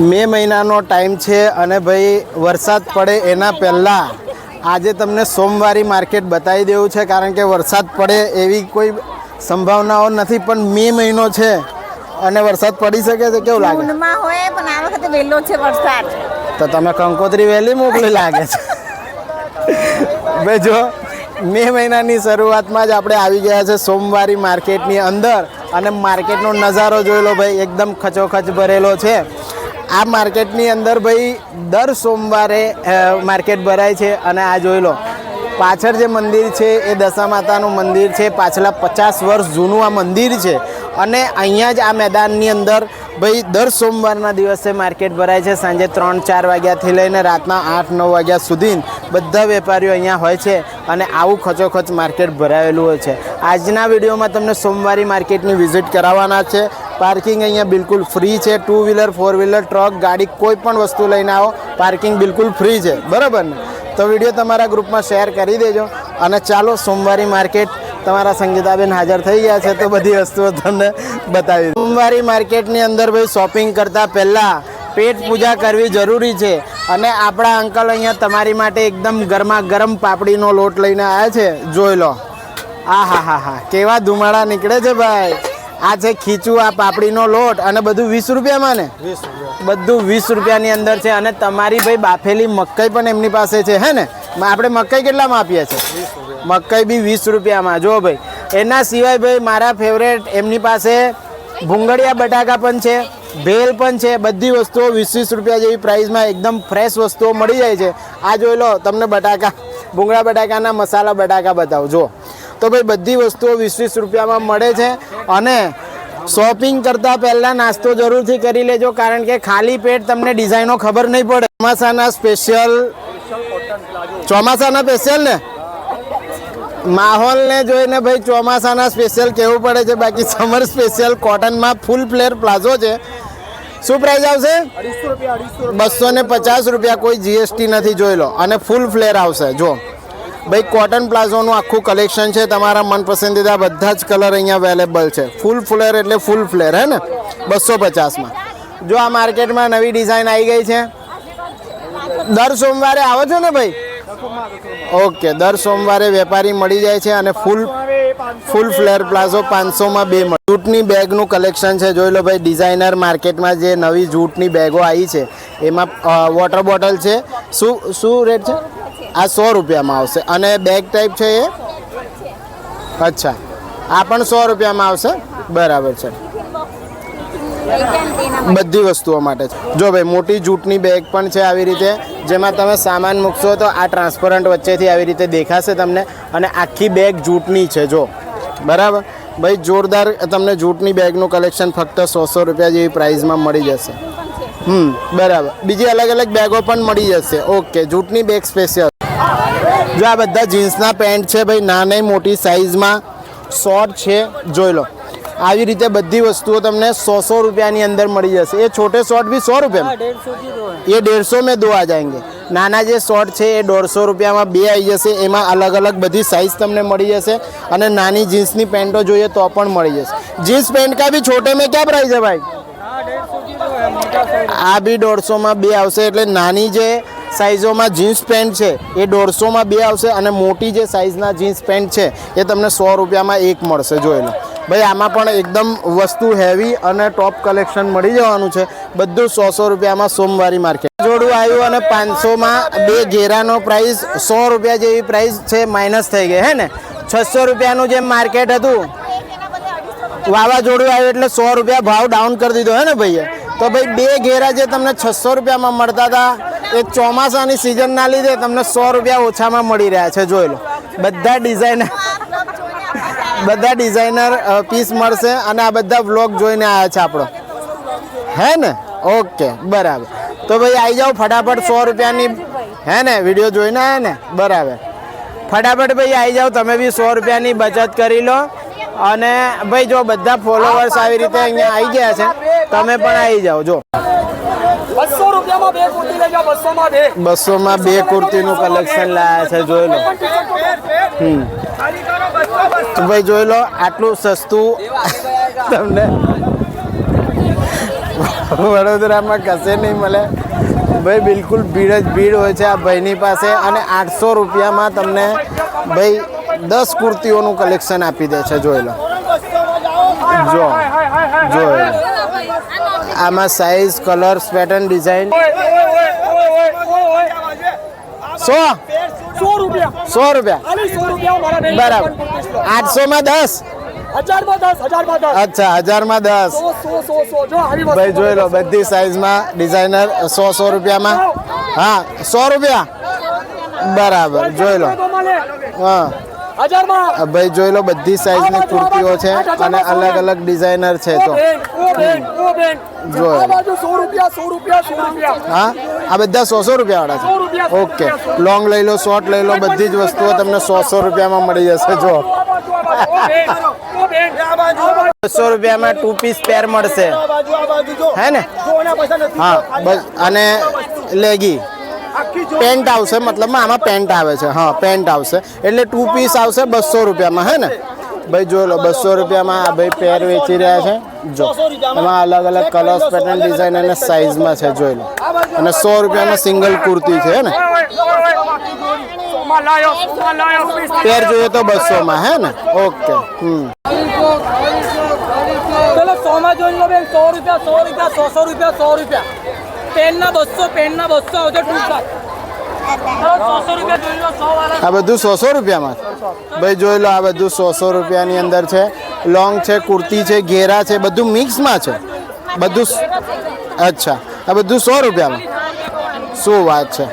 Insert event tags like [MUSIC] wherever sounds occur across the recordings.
મે મહિનાનો ટાઈમ છે અને ભાઈ વરસાદ પડે એના પહેલાં આજે તમને સોમવારી માર્કેટ બતાવી દેવું છે કારણ કે વરસાદ પડે એવી કોઈ સંભાવનાઓ નથી પણ મે મહિનો છે અને વરસાદ પડી શકે છે કેવું લાગે? હોય પણ આ વખતે વહેલો છે વરસાદ. તો તમે કંકોત્રી વહેલી મોકલી લાગે છે. ભાઈ જો મે મહિનાની શરૂઆતમાં જ આપણે આવી ગયા છે સોમવારી માર્કેટની અંદર અને માર્કેટનો નજારો જોઈ લો ભાઈ એકદમ ખચોખચ ભરેલો છે. આ માર્કેટની અંદર ભાઈ દર સોમવારે માર્કેટ ભરાય છે અને આ જોઈ લો, પાછળ જે મંદિર છે એ દશા માતાનું મંદિર છે, પાછલા પચાસ વર્ષ જૂનું આ મંદિર છે અને અહીંયા જ આ મેદાનની અંદર ભાઈ દર સોમવારના દિવસે માર્કેટ ભરાય છે, સાંજે ત્રણ, ચાર વાગ્યાથી લઈને રાતના આઠ, નવ વાગ્યા સુધી બધા વેપારીઓ અહીંયા હોય છે અને આવું ખચોખચ માર્કેટ ભરાયેલું હોય છે. આજના વિડીયોમાં તમને સોમવારી માર્કેટની વિઝિટ કરાવવાના છે પાર્કિંગ અહીંયા બિલકુલ ફ્રી છે. Two wheeler four wheeler truck, ગાડી, કોઈ પણ વસ્તુ લઈને આવો, પાર્કિંગ બિલકુલ ફ્રી છે. બરાબર ને? તો વીડિયો તમારા ગ્રુપમાં શેર કરી દેજો અને ચાલો સોમવારી માર્કેટ તમારા સંગીતાબેન હાજર થઈ ગયા છે તો બધી વસ્તુઓ તમને બતાવી સોમવારી માર્કેટની અંદર ભાઈ શોપિંગ કરતાં પહેલાં પેટ પૂજા કરવી જરૂરી છે અને આપણા અંકલ અહીંયા તમારી માટે એકદમ ગરમા ગરમ પાપડીનો લોટ લઈને આવ્યા છે. જોઈ લો. આ હા હા હા કેવા ધુમાડા નીકળે છે ભાઈ. આ છે ખીચું આ પાપડીનો લોટ અને બધું વીસ રૂપિયામાં ને? બધું વીસ રૂપિયાની અંદર છે અને તમારી ભાઈ બાફેલી મકાઈ પણ એમની પાસે છે હે ને? આપણે મકાઈ કેટલામાં આપીએ છીએ? મકાઈ બી વીસ રૂપિયામાં જો ભાઈ. એના સિવાય ભાઈ મારા ફેવરેટ એમની પાસે ભૂંગળિયા બટાકા પણ છે ભેલ પણ છે બધી વસ્તુઓ વીસ વીસ રૂપિયા જેવી પ્રાઇસમાં એકદમ ફ્રેશ વસ્તુઓ મળી જાય છે. આ જોઈ લો તમને બટાકા ભૂંગળા બટાકાના મસાલા બટાકા બતાવો જો તો ભાઈ બધી વસ્તુઓ વીસ વીસ રૂપિયામાં મળે છે અને શોપિંગ કરતાં પહેલાં નાસ્તો જરૂરથી કરી લેજો કારણ કે ખાલી પેટ તમને ડિઝાઇનો ખબર નહીં પડે. ચોમાસાના સ્પેશિયલ ચોમાસાના સ્પેશિયલ ને? માહોલને જોઈને ભાઈ ચોમાસાના સ્પેશિયલ કહેવું પડે છે? બાકી સમર સ્પેશિયલ કોટનમાં ફૂલ ફ્લેર પ્લાઝો છે. શું પ્રાઇસ આવશે? બસો ને પચાસ રૂપિયા કોઈ જીએસટી નથી જોઈ લો. અને ફૂલ ફ્લેર આવશે જો. ભાઈ કોટન પ્લાઝોનું આખું કલેક્શન છે. તમારા મનપસંદીદા બધા જ કલર અહીંયા અવેલેબલ છે. ફૂલ ફ્લેર એટલે ફૂલ ફ્લેર હે ને? બસો પચાસમાં. જો આ માર્કેટમાં નવી ડિઝાઇન આવી ગઈ છે. દર સોમવારે આવો છો ને ભાઈ? ઓકે, દર સોમવારે વેપારી મળી જાય છે અને ફૂલ ફૂલ ફ્લેર પ્લાઝો પાંચસોમાં બે મળે. જૂટની બેગનું કલેક્શન છે જોઈ લો ભાઈ ડિઝાઇનર માર્કેટમાં જે નવી જૂટની બેગો આવી છે એમાં વોટર બોટલ છે. શું શું રેટ છે? આ સો રૂપિયામાં આવશે. અને બેગ ટાઈપ છે એ? અચ્છા. આ પણ સો રૂપિયામાં આવશે? બરાબર છે. બધી વસ્તુઓ માટે જો. ભાઈ, મોટી જૂટની બેગ પણ છે આવી રીતે, જેમાં તમે સામાન મૂકશો તો આ ટ્રાન્સપરન્ટ વચ્ચેથી આવી રીતે દેખાશે તમને અને આખી બેગ જૂટની છે, જો. બરાબર? ભાઈ, જોરદાર તમને જૂટની બેગનું કલેક્શન ફક્ત સો સો રૂપિયા જેવી પ્રાઇઝમાં મળી જશે. હમ, બરાબર. બીજી અલગ અલગ બેગો પણ મળી જશે. ઓકે જૂટની બેગ સ્પેશિયલ જો આ બધા જીન્સના પેન્ટ છે ભાઈ, નાની મોટી સાઇઝમાં શોર્ટ છે, જોઈ લો. આવી રીતે બધી વસ્તુઓ તમને સો સો રૂપિયાની અંદર મળી જશે. એ છોટે શોર્ટ બી સો રૂપિયા એ દેડસો મેં દો આ જાયંગે. નાના જે શોર્ટ છે એ દોઢસો રૂપિયામાં બે આવી જશે. એમાં અલગ અલગ બધી સાઇઝ તમને મળી જશે અને નાની જીન્સની પેન્ટો જોઈએ તો પણ મળી જશે. જીન્સ પેન્ટ કાં બી છોટે મેં ક્યાં પ્રાઇઝ છે ભાઈ? આ બી દોઢસોમાં બે આવશે એટલે નાની જે સાઇઝોમાં જીન્સ પેન્ટ છે એ દોઢસોમાં બે આવશે અને મોટી જે સાઇઝના જીન્સ પેન્ટ છે એ તમને સો રૂપિયામાં એક મળશે જોઈ લો. ભાઈ, આમાં પણ એકદમ વસ્તુ હેવી અને ટોપ કલેક્શન મળી જવાનું છે. બધું સો સો રૂપિયામાં સોમવારી માર્કેટ જોડું આવ્યું અને પાંચસોમાં બે ઘેરાનો પ્રાઇસ સો રૂપિયા જેવી પ્રાઇસ છે માઇનસ થઈ ગઈ, હે ને? છસો રૂપિયાનું જે માર્કેટ હતું વાવાઝોડું આવ્યું એટલે સો રૂપિયા ભાવ ડાઉન કરી દીધો, હે ને ભાઈએ? તો ભાઈ, બે ઘેરા જે તમને છસો રૂપિયામાં મળતા હતા, એ ચોમાસાની સિઝનના લીધે તમને સો રૂપિયા ઓછામાં મળી રહ્યા છે, જોઈ લો. બધા ડિઝાઇનર બધા ડિઝાઇનર પીસ મળશે અને આ બધા વ્લોગ જોઈને આવ્યા છે આપણો. હે ને? ઓકે, બરાબર. તો ભાઈ આવી જાઓ ફટાફટ સો રૂપિયાની, હે ને? વીડિયો જોઈને આવ્યા ને? બરાબર. ફટાફટ ભાઈ આવી જાઓ, તમે બી સો રૂપિયાની બચત કરી લો. અને ભાઈ જો બધા ફોલોવર્સ આવી રીતે અહીંયા આવી ગયા છે, તમે પણ આવી જાઓ, જો. બસો રૂપિયામાં બે કુર્તી લઈ જાઓ બસો માં બે. બસોમાં બે કુર્તીનું કલેક્શન લાયા છે જોઈ લો. હમ. તો ભાઈ જોઈ લો આટલું સસ્તું તમને વડોદરામાં કશે નહીં મળે. ભાઈ બિલકુલ ભીડ જ ભીડ હોય છે આ ભાઈની પાસે અને આઠસો રૂપિયામાં તમને ભાઈ દસ કુર્તીઓનું કલેક્શન આપી દે છે જોઈ લો. જો જોઈ લો આમાં સાઇઝ કલર્સ પેટર્ન ડિઝાઇન સો? સો રૂપિયા. સો રૂપિયા બરાબર. આઠસોમાં દસ? દસ અચ્છા, હજારમાં દસ. ભાઈ, જોઈ લો, બધી સાઈઝમાં ડિઝાઇનર સો સો રૂપિયામાં. હા, સો રૂપિયા. બરાબર, જોઈ લો. હા. ભાઈ જોઈ લો બધી સાઈઝની કુર્તીઓ છે અને અલગ અલગ ડિઝાઇનર છે તો હા આ બધા સો સો રૂપિયા વાળા છે. ઓકે. લોંગ લઈ લો શોર્ટ લઈ લો બધી જ વસ્તુઓ તમને સો સો રૂપિયામાં મળી જશે જો. બસો રૂપિયામાં ટુ પીસ પેર મળશે. હે ને? હા બસ અને લેગી પેન્ટ આવશે મતલબમાં આમાં પેન્ટ આવે છે. હા, પેન્ટ આવશે. એટલે ટુ પીસ આવશે બસો રૂપિયામાં, હે ને? ભાઈ, જોઈ લો, બસો રૂપિયામાં આ ભાઈ પેર વેચી રહ્યા છે. જો, એમાં અલગ અલગ કલર્સ પેટર્ન ડિઝાઇન અને સાઇઝમાં છે, જોઈ લો. અને સો રૂપિયામાં સિંગલ કુર્તી છે ને? પેર જોઈએ તો બસોમાં, હે ને? ઓકે હમ. સો રૂપિયા સો રૂપિયા સો સો રૂપિયા સો રૂપિયા. પેનના બસો પેનના બસો આવશે ટૂંક આ બધું સો સો રૂપિયામાં ભાઈ જોઈ લો, આ બધું સો સો રૂપિયાની અંદર છે. લોંગ છે, કુર્તી છે, ઘેરા છે, બધું મિક્સમાં છે. બધું અચ્છા, આ બધું સો રૂપિયામાં. શું વાત છે?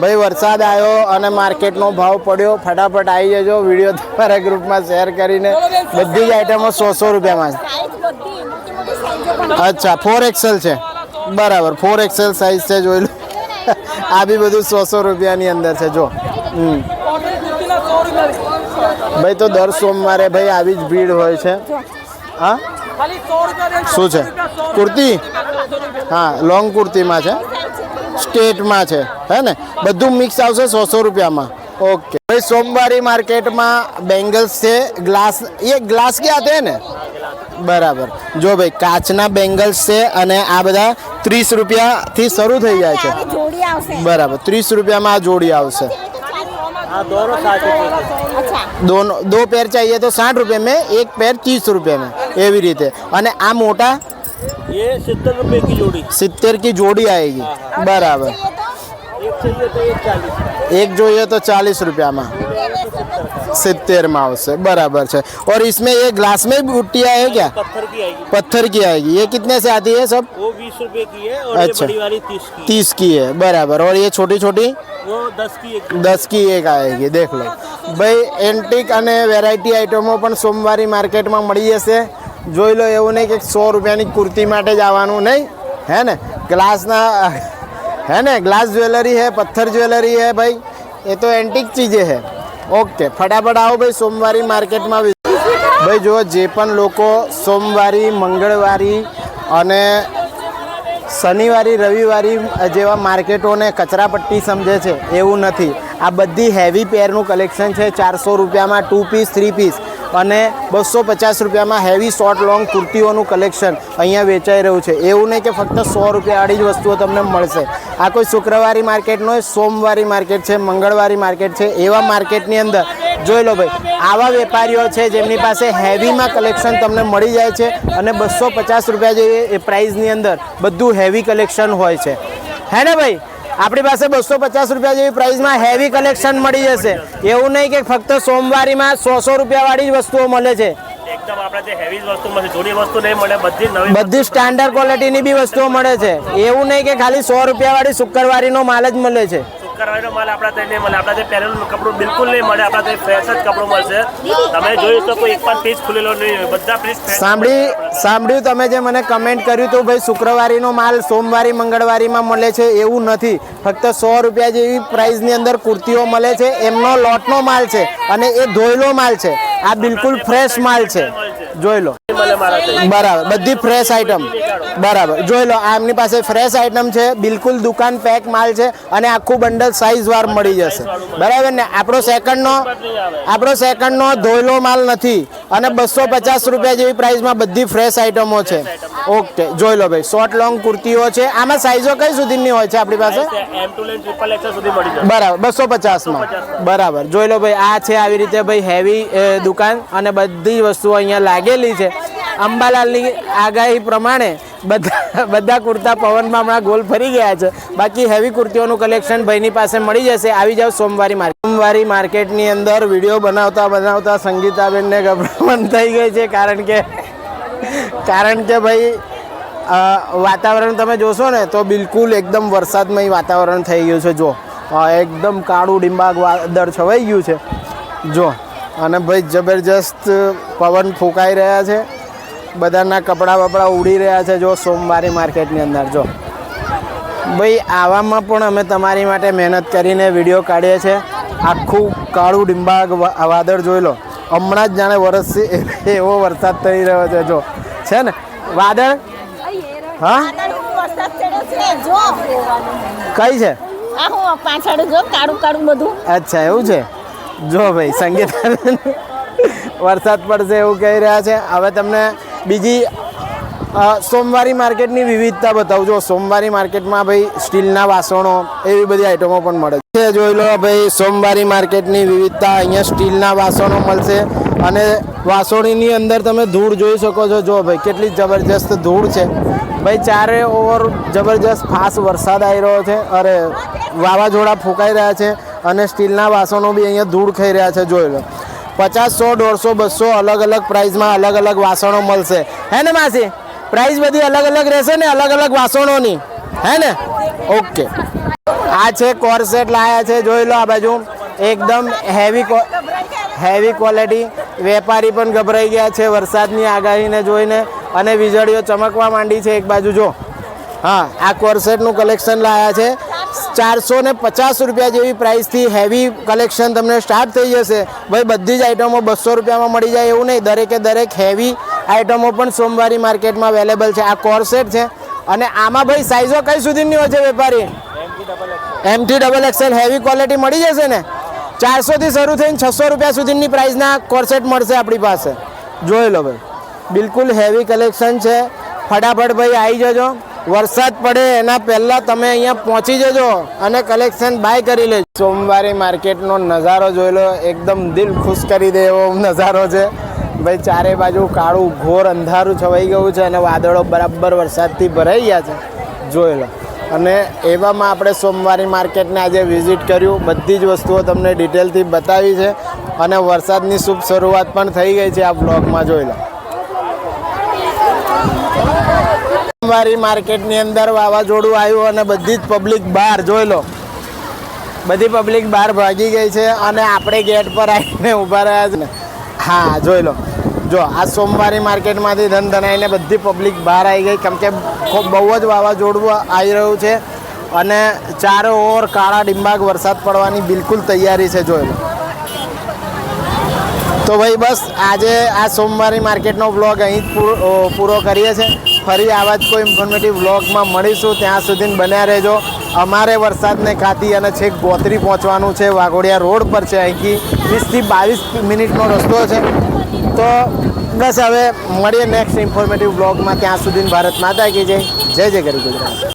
ભાઈ વરસાદ આવ્યો અને માર્કેટનો ભાવ પડ્યો. ફટાફટ આવી જજો, વીડિયો તમારા ગ્રુપમાં શેર કરીને. બધી જ આઈટમો સો સો રૂપિયામાં અચ્છા ફોર એક્સેલ છે. બરાબર ફોર એક્સેલ સાઇઝ છે, જોઈ લો. આ બી બધું સો સો રૂપિયાની અંદર છે, જો. ભાઈ, તો દર સોમવારે ભાઈ આવી જ ભીડ હોય છે. હા? શું છે? કુર્તી? હા લોંગ કુર્તીમાં છે. સ્ટેટમાં છે. હે ને? બધું મિક્સ આવશે સો સો રૂપિયામાં. ઓકે. ભાઈ, સોમવારી માર્કેટમાં બેંગલ્સ છે, ગ્લાસ, એ ગ્લાસ ક્યાં આતે ને? બરાબર. જો ભાઈ, કાચના બેંગલ્સ છે અને આ બધા ત્રીસ રૂપિયાથી શરૂ થઈ જાય છે. બરાબર. ત્રીસ રૂપિયામાં આ જોડી આવશે. દો પેર ચાહીએ તો સાઠ साठ रुपये में एक पैर तीस रुपये એવી રીતે. અને આ મોટા? સિત્તેર કી જોડી. આવેગી બરાબર. એક જોઈએ તો ચાલીસ રૂપિયામાં. સિત્તેરમાં આવશે. बराबर છે. और इसमें ये ग्लास में भी बुट्टिया है क्या पत्थर की आएगी पत्थर की आएगी ये कितने से आती है सब वो बीस रुपए की है और अच्छा बड़ी वाली तीस की तीस है बराबर और ये छोटी छोटी वो दस की एक दस की एक आएगी देख लो ભાઈ એન્ટિક અને વેરાયટી આઇટમો પણ સોમવારી માર્કેટમાં મળી જશે. જોઈ લો એવું નહીં કે સો રૂપિયાની કુર્તી માટે જ આવવાનું નહીં. હે ને? ગ્લાસના હે ને? ગ્લાસ જ્વેલરી હે પથ્થર જ્વેલરી હે ભાઈ. એ તો એન્ટિક ચીજે હે. ઓકે, ફટાફટ આવો ભાઈ, સોમવારી માર્કેટમાં ભાઈ, જુઓ, જે પણ લોકો સોમવારી, મંગળવારી અને શનિવારી, રવિવારી જેવા માર્કેટોને કચરાપટ્ટી સમજે છે, એવું નથી. આ બધી હેવી પેરનું કલેક્શન છે, ચારસો રૂપિયામાં ટુ પીસ થ્રી પીસ અને બસો પચાસ રૂપિયામાં હેવી શોર્ટ લોંગ કુર્તીઓનું કલેક્શન અહીંયા વેચાઈ રહ્યું છે. એવું નહીં કે ફક્ત સો રૂપિયાવાળી જ વસ્તુઓ તમને મળશે. આ કોઈ શુક્રવારી માર્કેટ નો સોમવારી માર્કેટ છે, મંગળવારી માર્કેટ છે, એવા માર્કેટની અંદર. જોઈ લો ભાઈ, આવા વેપારીઓ છે જેમની પાસે હેવીમાં કલેક્શન તમને મળી જાય છે અને બસો પચાસ રૂપિયા જેવી પ્રાઇઝની અંદર બધું હેવી કલેક્શન હોય છે. હે ને ભાઈ? આપણી પાસે બસો પચાસ રૂપિયા જેવી પ્રાઇસમાં હેવી કલેક્શન મળી જશે. એવું નહીં કે ફક્ત સોમવારીમાં સો સો રૂપિયાવાળી જ વસ્તુઓ મળે છે. બધી સ્ટાન્ડર્ડ ક્વોલિટીની બી વસ્તુઓ મળે છે. એવું નહીં કે ખાલી સો રૂપિયાવાળી શુક્રવારીનો માલ જ મળે છે. શુક્રવારનો માલ આપણા ત્યાં નહીં મળે. આપણા ત્યાં પહેરેલું કપડું બિલકુલ નહીં મળે. આપણા ત્યાં ફ્રેશ જ કપડું મળશે. તમે તો કોઈ એક પણ પીસ ખુલેલો નહીં બધા પીસ સાંભળી સાંભળ્યું તમે જે મને કમેન્ટ કર્યું હતું ભાઈ શુક્રવારીનો માલ સોમવારી મંગળવારીમાં મળે છે એવું નથી. ફક્ત સો રૂપિયા જેવી પ્રાઇઝની અંદર કુર્તીઓ મળે છે. એમનો લોટનો માલ છે અને એ ધોયેલો માલ છે. આ બિલકુલ ફ્રેશ માલ છે. જોઈ લો. મળે મારા બરાબર બધી ફ્રેશ આઈટમ બરાબર. જોઈ લો આ એમની પાસે ફ્રેશ આઈટમ છે બિલકુલ દુકાન પેક માલ છે અને આખું બંડલ સાઈઝ વાર મળી જશે. બરાબર ને? આપણો સેકન્ડનો આપણો સેકન્ડનો ધોયેલો માલ નથી અને બસો પચાસ રૂપિયા જેવી પ્રાઇસમાં બધી ફ્રેશ આઈટમો છે. ઓકે જોઈ લો ભાઈ શોર્ટ લોંગ કુર્તીઓ છે. આમાં સાઈઝો કઈ સુધીની હોય છે આપણી પાસે? એમ ટુ લઈને ટ્રિપલ એક્સેલ સુધી મળી જશે. બરાબર બસો પચાસમાં બરાબર. જોઈ લો ભાઈ આ છે આવી રીતે ભાઈ હેવી દુકાન અને બધી વસ્તુઓ અહીંયા લાગેલી છે. અંબાલાલની આગાહી પ્રમાણે બધા બધા કુર્તા પવનમાં હમણાં ગોલ ફરી ગયા છે. બાકી હેવી કુર્તીઓનું કલેક્શન ભાઈની પાસે મળી જશે. આવી જાવ સોમવારી માર્કેટ સોમવારી માર્કેટની અંદર વીડિયો બનાવતા બનાવતા સંગીતાબેનને ગભરામણ થઈ ગઈ છે. કારણ કે કારણ કે ભાઈ વાતાવરણ તમે જોશો ને, તો બિલકુલ એકદમ વરસાદમય વાતાવરણ થઈ ગયું છે. જો એકદમ કાળું ડિંબાગ વાદળ છવાઈ ગયું છે. જો, અને ભાઈ જબરજસ્ત પવન ફૂંકાઈ રહ્યા છે. બધાના કપડાં બપડા ઉડી રહ્યા છે જો સોમવારી માર્કેટની અંદર, જો. ભાઈ, આવામાં પણ અમે તમારી માટે મહેનત કરીને વીડિયો કાઢીએ છીએ. આખું કાળું ડિંબાગ વાદળ જોઈ લો. હમણાં જ જાણે વરસથી [LAUGHS] એવો વરસાદ થઈ રહ્યો છે, જો. છે ને? વાદળ? હા? કઈ છે? અચ્છા, એવું છે? જો ભાઈ, સંગીત. [LAUGHS] વરસાદ પડશે એવું કહી રહ્યા છે. હવે તમને બીજી સોમવારી માર્કેટની વિવિધતા બતાવું. જો સોમવારી માર્કેટમાં ભાઈ સ્ટીલના વાસણો એવી બધી આઈટમો પણ મળે છે. જોઈ લો ભાઈ, સોમવારી માર્કેટની વિવિધતા, અહીંયા સ્ટીલના વાસણો મળશે. અને વાસણીની અંદર તમે ધૂળ જોઈ શકો છો. જો ભાઈ, કેટલી જબરજસ્ત ધૂળ છે. ભાઈ, ચારે ઓવર જબરજસ્ત ખાસ વરસાદ આવી રહ્યો છે. અરે, વાવાઝોડા ફૂંકાઈ રહ્યા છે અને સ્ટીલના વાસણો બી અહીંયા ધૂળ ખાઈ રહ્યા છે, જોઈ લો. પચાસ સો, દોઢસો, બસો અલગ અલગ પ્રાઇઝમાં અલગ અલગ વાસણો મળશે. હે ને માસી? પ્રાઇસ બધી અલગ અલગ રહેશે ને અલગ અલગ વાસણોની. હે ને? ઓકે. આ છે કોરસેટ લાયા છે, જોઈ લો આ બાજુ. એકદમ હેવી હેવી ક્વોલિટી વેપારી પણ ગભરાઈ ગયા છે વરસાદની આગાહીને જોઈને અને વીજળીઓ ચમકવા માંડી છે એક બાજુ જો. હા, આ કોરસેટનું કલેક્શન લાયા છે. ચારસો ને પચાસ રૂપિયા જેવી પ્રાઇસથી હેવી કલેક્શન તમને સ્ટાર્ટ થઈ જશે. ભાઈ, બધી જ આઇટમો બસો રૂપિયામાં મળી જાય એવું નહીં. દરેકે દરેક હેવી આઇટમો પણ સોમવારી માર્કેટમાં અવેલેબલ છે. આ કોરસેટ છે. અને આમાં ભાઈ સાઇઝો કઈ સુધીની હોય છે વેપારી? એમથી ડબલ એક્સેલ હેવી ક્વોલિટી મળી જશે ને? ચારસોથી શરૂ થઈને છસો રૂપિયા સુધીની પ્રાઇસના કોરસેટ મળશે આપણી પાસે. જોઈ લો ભાઈ. બિલકુલ હેવી કલેક્શન છે. ફટાફટ ભાઈ આવી જજો. વરસાદ પડે, એના પહેલાં તમે અહીંયા પહોંચી જજો અને કલેક્શન બાય કરી લેજો. સોમવારે માર્કેટનો નજારો જોઈ લો, એકદમ દિલ ખુશ કરી દે એવો નજારો છે. ભાઈ, ચારે બાજુ કાળું ઘોર અંધારું છવાઈ ગયું છે અને વાદળો બરાબર વરસાદથી ભરાઈ ગયા છે. જોઈ લો. અને એવામાં આપણે સોમવારી માર્કેટને આજે વિઝિટ કર્યું. બધી જ વસ્તુઓ તમને ડિટેલથી બતાવી છે. અને વરસાદની શુભ શરૂઆત પણ થઈ ગઈ છે આ બ્લોગમાં જોઈ લો. સોમવારી માર્કેટની અંદર વાવાઝોડું આવ્યું અને બધી જ પબ્લિક બહાર, જોઈ લો. બધી પબ્લિક બહાર ભાગી ગઈ છે અને આપણે ગેટ પર આવીને ઊભા રહ્યા છે ને. હા, જોઈ લો. જો, આ સોમવારી માર્કેટમાંથી ધન ધનાઈને બધી પબ્લિક બહાર આવી ગઈ. કેમ કે બહુ જ વાવાઝોડું આવી રહ્યું છે અને ચારો ઓર કાળા ડિંબાગ વરસાદ પડવાની બિલકુલ તૈયારી છે, જોઈ લો. તો ભાઈ બસ, આજે આ સોમવારી માર્કેટનો વ્લોગ અહીં જ પૂરો કરીએ છીએ. ફરી આવા જ કોઈ ઇન્ફોર્મેટિવ વ્લોગમાં મળીશું. ત્યાં સુધી બન્યા રહેજો. અમારે વરસાદને ખાતી અને છેક ગોત્રી પહોંચવાનું છે. વાઘોડિયા રોડ પર છે અહીંથી. વીસથી બાવીસ મિનિટનો રસ્તો છે. તો બસ હવે મળીએ નેક્સ્ટ ઇન્ફોર્મેટિવ વ્લોગમાં ત્યાં સુધી ભારત માતા કી જય. જય જય કરી ગુજરાત.